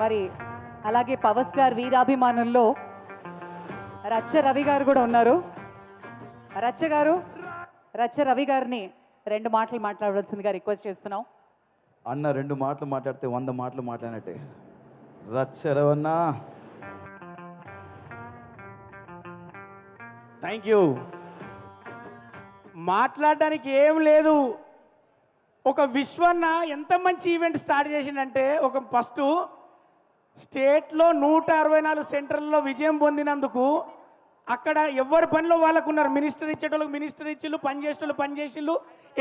మరి అలాగే power star వీరాభిమానుల్లో రచ్చ రవి గారు కూడా ఉన్నారు. రచ్చ గారు రచ్చ రవి గారిని రెండు మాటలు మాట్లాడవలసిందిగా రిక్వెస్ట్ చేస్తున్నాం. అన్న రెండు మాటలు మాట్లాడితే వంద మాటలు మాట్లాడినట్టే. రచ్చరవన్నా థ్యాంక్ యూ మాట్లాడడానికి ఏం లేదు. ఒక విశ్వన్న ఎంత మంచి ఈవెంట్ స్టార్ట్ చేసిండంటే ఒక ఫస్ట్ స్టేట్లో నూట అరవై నాలుగు సెంటర్లలో విజయం పొందినందుకు అక్కడ ఎవరి పనిలో వాళ్ళకు ఉన్నారు మినిస్టర్ ఇచ్చేటోళ్ళకి మినిస్టర్ ఇచ్చిళ్ళు పని పనిచేసిళ్ళు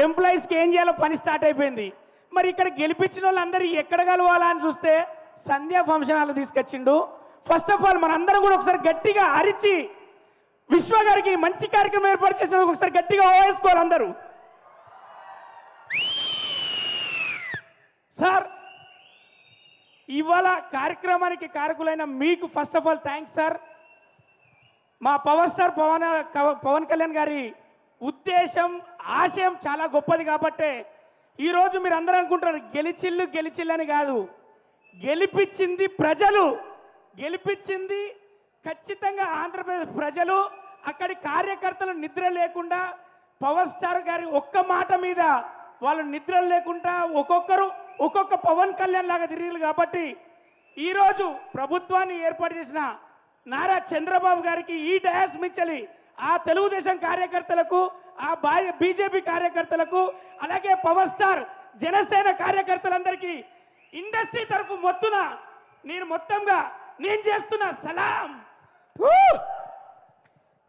ఎంప్లాయీస్కి ఏం చేయాలో పని స్టార్ట్ అయిపోయింది. మరి ఇక్కడ గెలిపించిన వాళ్ళందరూ ఎక్కడ కలవాలా అని చూస్తే సంధ్యా ఫంక్షన్ హాల్ తీసుకొచ్చిండు. ఫస్ట్ ఆఫ్ ఆల్ మనందరం కూడా ఒకసారి గట్టిగా అరిచి విశ్వ గారికి మంచి కార్యక్రమం ఏర్పాటు చేసినందుకు ఒకసారి గట్టిగా ఓవేసుకోవాలి అందరూ. సార్ ఇవాళ కార్యక్రమానికి కారకులైన మీకు first of all thanks sir మా పవర్ స్టార్ పవన్ పవన్ కళ్యాణ్ గారి ఉద్దేశం ఆశయం చాలా గొప్పది కాబట్టే ఈరోజు మీరు అందరూ అనుకుంటారు గెలిచిల్లు గెలిచిల్లు అని కాదు. గెలిపించింది ప్రజలు. గెలిపించింది ఖచ్చితంగా ఆంధ్రప్రదేశ్ ప్రజలు. అక్కడి కార్యకర్తలు నిద్ర లేకుండా పవర్ స్టార్ గారి ఒక్క మాట మీద వాళ్ళు నిద్ర లేకుండా ఒక్కొక్కరు ఒక్కొక్క పవన్ కళ్యాణ్ లాగా తిరిగారు కాబట్టి ఈరోజు ప్రభుత్వాన్ని ఏర్పాటు చేసిన నారా చంద్రబాబు గారికి ఈ డయాస్ మించలి ఆ తెలుగుదేశం కార్యకర్తలకు ఆ బాయ్ బీజేపీ కార్యకర్తలకు అలాగే పవర్ స్టార్ జనసేన కార్యకర్తలందరికీ ఇండస్ట్రీ తరఫు మొత్తున నేను మొత్తంగా నేను చేస్తున్న సలాం.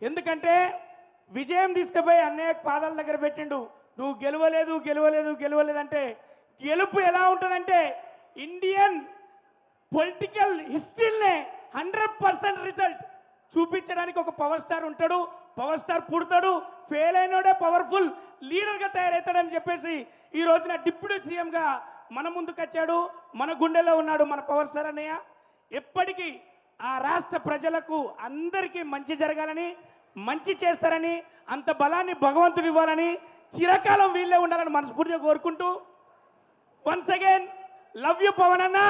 ఎందుకంటే విజయం తీసుకుపోయి అన్నయ్య పాదాల దగ్గర పెట్టిండు. నువ్వు గెలవలేదు గెలవలేదు గెలవలేదంటే గెలుపు ఎలా ఉంటుందంటే ఇండియన్ పొలిటికల్ హిస్టరీనే హండ్రెడ్ పర్సెంట్ రిజల్ట్ చూపించడానికి ఒక పవర్ స్టార్ ఉంటాడు పవర్ స్టార్ పుడతాడు ఫెయిల్ అయినోడే పవర్ఫుల్ లీడర్గా తయారవుతాడని చెప్పేసి ఈ రోజున డిప్యూటీ సీఎంగా మన ముందుకు వచ్చాడు మన గుండెలో ఉన్నాడు మన పవర్ స్టార్ అన్నయ్య. ఎప్పటికీ ఆ రాష్ట్ర ప్రజలకు అందరికీ మంచి జరగాలని మంచి చేస్తారని అంత బలాన్ని భగవంతుడు ఇవ్వాలని చిరకాలం వీళ్ళే ఉండాలని మనస్ఫూర్తిగా కోరుకుంటూ once again love you Pawan అన్న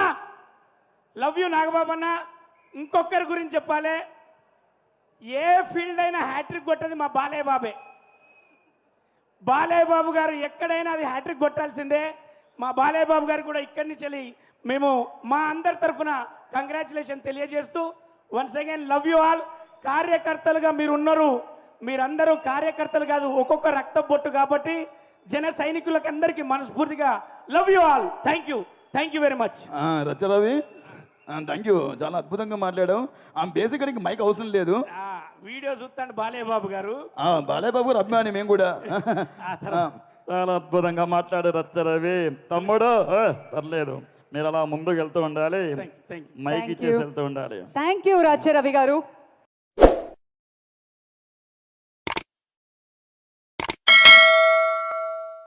లవ్ యూ నాగబాబు అన్న ఇంకొకరి గురించి చెప్పాలి. ఏ ఫీల్డ్ అయినా హ్యాట్రిక్ కొట్టది మా బాలయ్య బాబే బాలయ్య బాబు గారు ఎక్కడైనా అది హ్యాట్రిక్ కొట్టాల్సిందే. మా బాలయ్య బాబు గారు కూడా ఇక్కడి నుంచి వెళ్ళి మేము మా అందరి తరఫున కంగ్రాచులేషన్ తెలియజేస్తూ once again love you all కార్యకర్తలుగా మీరు ఉన్నారు మీరందరూ కార్యకర్తలు కాదు ఒక్కొక్క రక్త బొట్టు కాబట్టి జన సైనికులకు అందరికీ మనస్ఫూర్తిగా love you all. Thank you thank you very much Racha Ravi thank you చాలా అద్భుతంగా మాట్లాడావు. ఆ బేసిక్ నీకు మైక్ అవసరం లేదు. వీడియో చూస్తాను బాలయ్య బాబు గారు. ఆ, బాలయ్య బాబు గారు అభిమాని మేము కూడా. చాలా అద్భుతంగా మాట్లాడారు రచ్చ రవి. తమ్ముడు పర్లేదు. మీరు అలా ముందుకు వెళ్తూ ఉండాలి. మైక్ ఇచ్చేసి. వెళ్తూ ఉండాలి. థ్యాంక్ యూ రచ్చ రవి గారు.